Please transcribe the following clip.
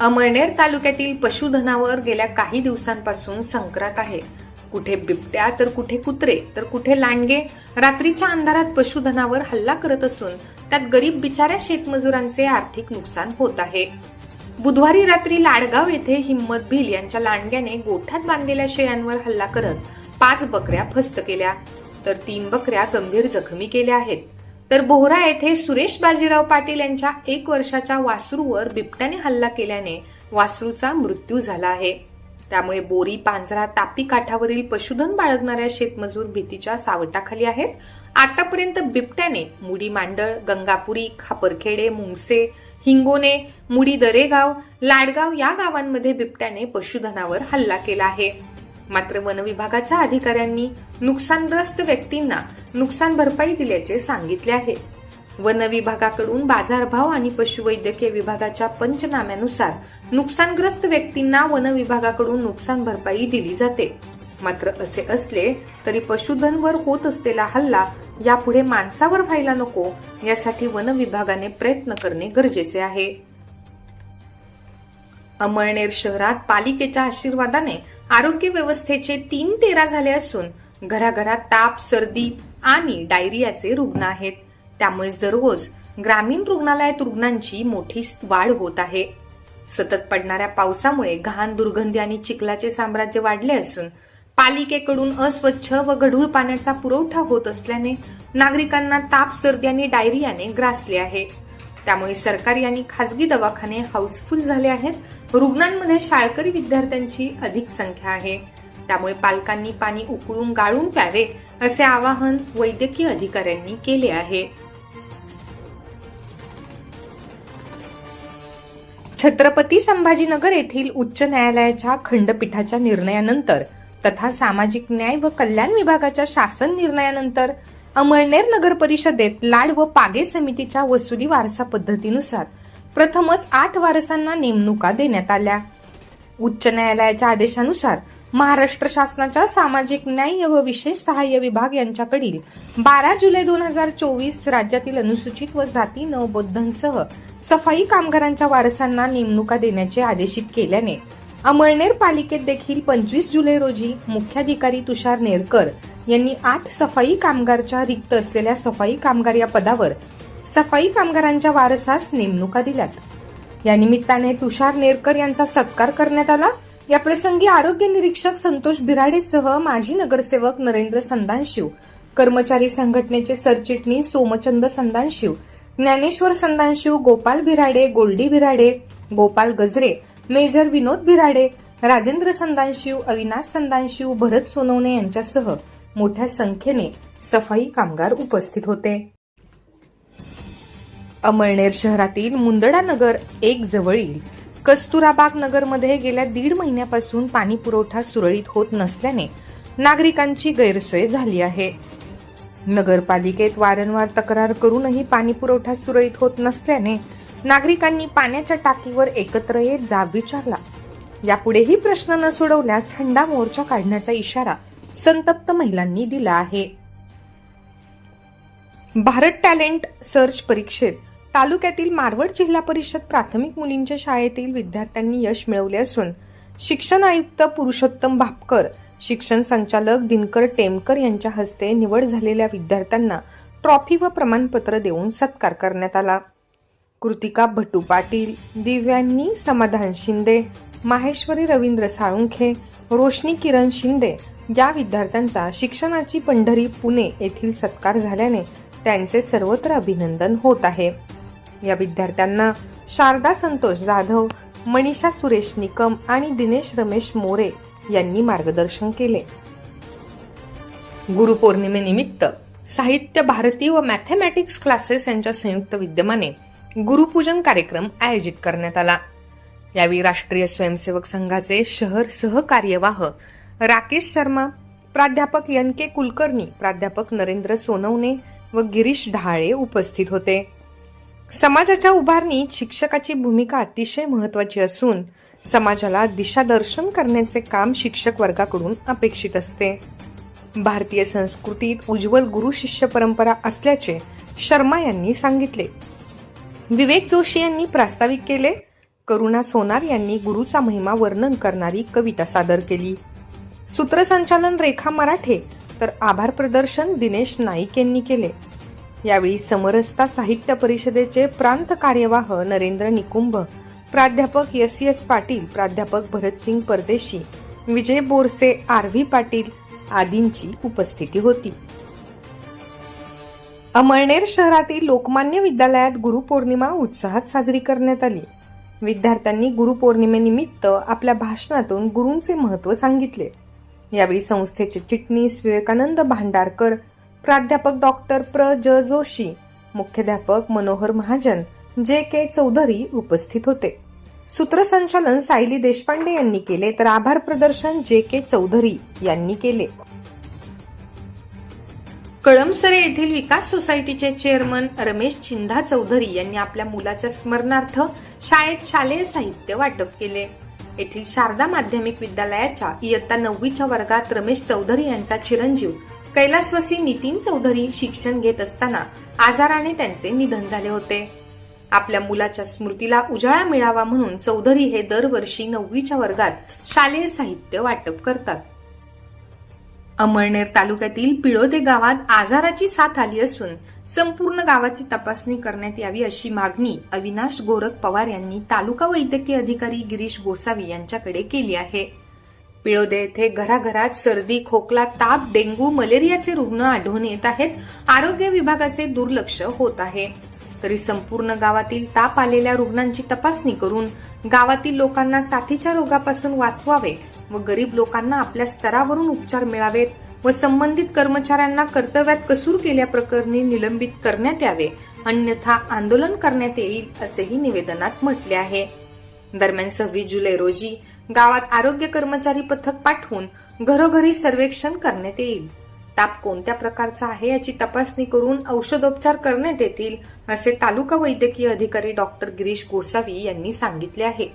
अमळनेर तालुक्यातील पशुधनावर गेल्या काही दिवसांपासून संक्रांत आहे. कुठे बिबट्या तर कुठे कुत्रे तर कुठे लांडगे रात्रीच्या अंधारात पशुधनावर हल्ला करत असून त्यात गरीब बिचाऱ्या शेतमजुरांचे आर्थिक नुकसान होत आहे. बुधवारी रात्री लाडगाव येथे हिम्मत भिल यांच्या लांडग्याने गोठ्यात बांधलेल्या शेळ्यांवर हल्ला करत पाच बकऱ्या फस्त केल्या. तर तीन बकऱ्या गंभीर जखमी केल्या आहेत. तर बोहरा येथे सुरेश बाजीराव पाटील यांच्या एक वर्षाच्या वासरूवर बिबट्याने हल्ला केल्याने वासरूचा मृत्यू झाला आहे. त्यामुळे बोरी पांजरा तापी काठावरील पशुधन बाळगणाऱ्या शेतमजूर भीतीच्या सावटाखाली आहेत. आतापर्यंत बिबट्याने मुडी मांडळ गंगापुरी खापरखेडे मुंगसे हिंगोने मुडी दरेगाव लाडगाव या गावांमध्ये बिबट्याने पशुधनावर हल्ला केला आहे. मात्र वन विभागाच्या अधिकाऱ्यांनी नुकसानग्रस्त व्यक्तींना नुकसान भरपाई दिल्याचे सांगितले आहे. वन विभागाकडून बाजारभाव आणि पशुवैद्यकीय विभागाच्या पंचनाम्यानुसार नुकसानग्रस्त व्यक्तींना वन विभागाकडून नुकसान भरपाई दिली जाते. मात्र असे असले तरी पशुधनवर होत असलेला हल्ला यापुढे माणसावर व्हायला नको यासाठी वन विभागाने प्रयत्न करणे गरजेचे आहे. अमळनेर शहरात पालिकेच्या आशीर्वादाने आरोग्य व्यवस्थेचे तीन तेरा झाले असून घराघरात ताप सर्दी आणि डायरियाचे रुग्ण आहेत. त्यामुळेच दररोज ग्रामीण रुग्णालयात रुग्णांची मोठी वाढ होत आहे. सतत पडणाऱ्या पावसामुळे घाण दुर्गंधी आणि चिखलाचे साम्राज्य वाढले असून पालिकेकडून अस्वच्छ व गढूळ पाण्याचा पुरवठा होत असल्याने नागरिकांना ताप सर्दी आणि डायरियाने ग्रासले आहे. त्यामुळे सरकारी आणि खासगी दवाखाने हाऊसफुल झाले आहेत. रुग्णांमध्ये शाळकरी विद्यार्थ्यांची अधिक संख्या आहे. त्यामुळे पालकांनी पाणी उकळून गाळून प्यावे असे आवाहन वैद्यकीय अधिकाऱ्यांनी केले आहे. छत्रपती संभाजीनगर येथील उच्च न्यायालयाच्या खंडपीठाच्या निर्णयानंतर तथा सामाजिक न्याय व कल्याण विभागाच्या शासन निर्णयानंतर अमळनेर नगर परिषदेत लाड व पागे समितीच्या वसुली वारसा पद्धतीनुसार प्रथमच आठ वारसांना नेमणुका देण्यात आल्या. उच्च न्यायालयाच्या आदेशानुसार महाराष्ट्र शासनाच्या सामाजिक न्याय व विशेष सहाय्य विभाग यांच्याकडील बारा जुलै दोन हजार चोवीस राज्यातील अनुसूचित व जाती नवबोद्धांसह सफाई कामगारांच्या वारसांना नेमणुका देण्याचे आदेशित केल्याने अमळनेर पालिकेत देखील पंचवीस जुलै रोजी मुख्याधिकारी तुषार नेरकर यांनी आठ सफाई कामगारच्या रिक्त असलेल्या सफाई कामगार या पदावर सफाई कामगारांच्या वारसास नेमणुका दिल्यात. या निमित्ताने तुषार नेरकर यांचा सत्कार करण्यात आला. या प्रसंगी आरोग्य निरीक्षक संतोष बिराडेसह माजी नगरसेवक नरेंद्र संदानशिव कर्मचारी संघटनेचे सरचिटणीस सोमचंद संदानशिव ज्ञानेश्वर संदानशिव गोपाल बिराडे गोल्डी बिराडे गोपाल गजरे मेजर विनोद बिराडे राजेंद्र संदानशिव अविनाश संदानशिव भरत सोनवणे यांच्यासह मोठ्या संख्येने सफाई कामगार उपस्थित होते. अमळनेर शहरातील मुंदडा नगर एक जवळील कस्तुराबाग नगरमध्ये गेल्या दीड महिन्यापासून पाणी पुरवठा सुरळीत होत नसल्याने नागरिकांची गैरसोय झाली आहे. नगरपालिकेत वारंवार तक्रार करूनही पाणी पुरवठा सुरळीत होत नसल्याने नागरिकांनी पाण्याच्या टाकीवर एकत्र येत जाब विचारला. यापुढेही प्रश्न न सोडवल्यास हंडा मोर्चा काढण्याचा इशारा संतप्त महिलांनी दिला आहे. भारत टॅलेंट सर्च परीक्षेत तालुक्यातील मारवड जिल्हा परिषद प्राथमिक मुलींच्या शाळेतील विद्यार्थ्यांनी यश मिळवले असून शिक्षण आयुक्त पुरुषोत्तम भापकर शिक्षण संचालक दिनकर टेमकर यांच्या हस्ते निवड झालेल्या विद्यार्थ्यांना ट्रॉफी व प्रमाणपत्र देऊन सत्कार करण्यात आला. कृतिका भटू पाटील दिव्यांनी समाधान शिंदे माहेश्वरी रवींद्र साळुंखे रोशनी किरण शिंदे या विद्यार्थ्यांचा शिक्षणाची पंढरी पुणे येथील सत्कार झाल्याने त्यांचे सर्वत्र अभिनंदन होत आहे. या विद्यार्थ्यांना शारदा संतोष जाधव मनीषा सुरेश निकम आणि दिनेश रमेश मोरे यांनी मार्गदर्शन केले. गुरुपौर्णिमेनिमित्त साहित्य भारती व मॅथेमॅटिक्स क्लासेस यांच्या संयुक्त विद्यमाने गुरुपूजन कार्यक्रम आयोजित करण्यात आला. यावेळी राष्ट्रीय स्वयंसेवक संघाचे शहर सहकार्यवाह राकेश शर्मा प्राध्यापक एन के कुलकर्णी प्राध्यापक नरेंद्र सोनवणे व गिरीश ढाळे उपस्थित होते. समाजाच्या उभारणीत शिक्षकाची भूमिका अतिशय महत्वाची असून समाजाला दिशादर्शन करण्याचे काम शिक्षक वर्गाकडून अपेक्षित असते. भारतीय संस्कृतीत उज्ज्वल गुरु शिष्य परंपरा असल्याचे शर्मा यांनी सांगितले. विवेक जोशी यांनी प्रास्ताविक केले. करुणा सोनार यांनी गुरुचा महिमा वर्णन करणारी कविता सादर केली. सूत्रसंचालन रेखा मराठे तर आभार प्रदर्शन दिनेश नाईक यांनी केले. यावेळी समरसता साहित्य परिषदेचे प्रांत कार्यवाह नरेंद्र निकुंभ प्राध्यापक एस एस पाटील प्राध्यापक भरतसिंग परदेशी विजय बोरसे आर व्ही पाटील आदींची उपस्थिती होती. अमळनेर शहरातील लोकमान्य विद्यालयात गुरुपौर्णिमा उत्साहात साजरी करण्यात आली. विद्यार्थ्यांनी गुरुपौर्णिमेनिमित्त आपल्या भाषणातून गुरूंचे महत्त्व सांगितले. यावेळी संस्थेचे चिटणीस विवेकानंद भांडारकर प्राध्यापक डॉक्टर प्र. ज. जोशी मुख्याध्यापक मनोहर महाजन जे. के. चौधरी उपस्थित होते. सूत्रसंचालन सायली देशपांडे यांनी केले तर आभार प्रदर्शन जे. के. चौधरी यांनी केले. कळमसरे येथील विकास सोसायटीचे चेअरमन रमेश चिंधा चौधरी यांनी आपल्या मुलाच्या स्मरणार्थ शाळेत शालेय साहित्य वाटप केले. येथील शारदा माध्यमिक विद्यालयाच्या इयत्ता नववीच्या वर्गात रमेश चौधरी यांचा चिरंजीव कैलासवासी नितीन चौधरी शिक्षण घेत असताना आजाराने त्यांचे निधन झाले होते. आपल्या मुलाच्या स्मृतीला उजाळा मिळावा म्हणून चौधरी हे दरवर्षी नववीच्या वर्गात शालेय साहित्य वाटप करतात. अमळनेर तालुक्यातील पिळोदे गावात आजाराची साथ आली असून संपूर्ण गावाची तपासणी करण्यात यावी अशी मागणी अविनाश गोरख पवार यांनी तालुका वैद्यकीय अधिकारी गिरीश गोसावी यांच्याकडे केली आहे. पिळोदे येथे घराघरात सर्दी खोकला ताप डेंग्यू मलेरियाचे रुग्ण आढळून येत आहेत. आरोग्य विभागाचे दुर्लक्ष होत आहे. तरी संपूर्ण गावातील ताप आलेल्या रुग्णांची तपासणी करून गावातील लोकांना साथीच्या रोगापासून वाचवावे व गरीब लोकांना आपल्या स्तरावरून उपचार मिळावेत व संबंधित कर्मचाऱ्यांना कर्तव्यात कसूर केल्याप्रकरणी निलंबित करण्यात यावे अन्यथा आंदोलन करण्यात येईल असेही निवेदनात म्हटले आहे. दरम्यान सव्वीस जुलै रोजी गावात आरोग्य कर्मचारी पथक पाठवून घरोघरी सर्वेक्षण करण्यात येईल. ताप कोणत्या प्रकारचा आहे याची तपासणी करून औषधोपचार करण्यात येतील असे तालुका वैद्यकीय अधिकारी डॉक्टर गिरीश गोसावी यांनी सांगितले आहे.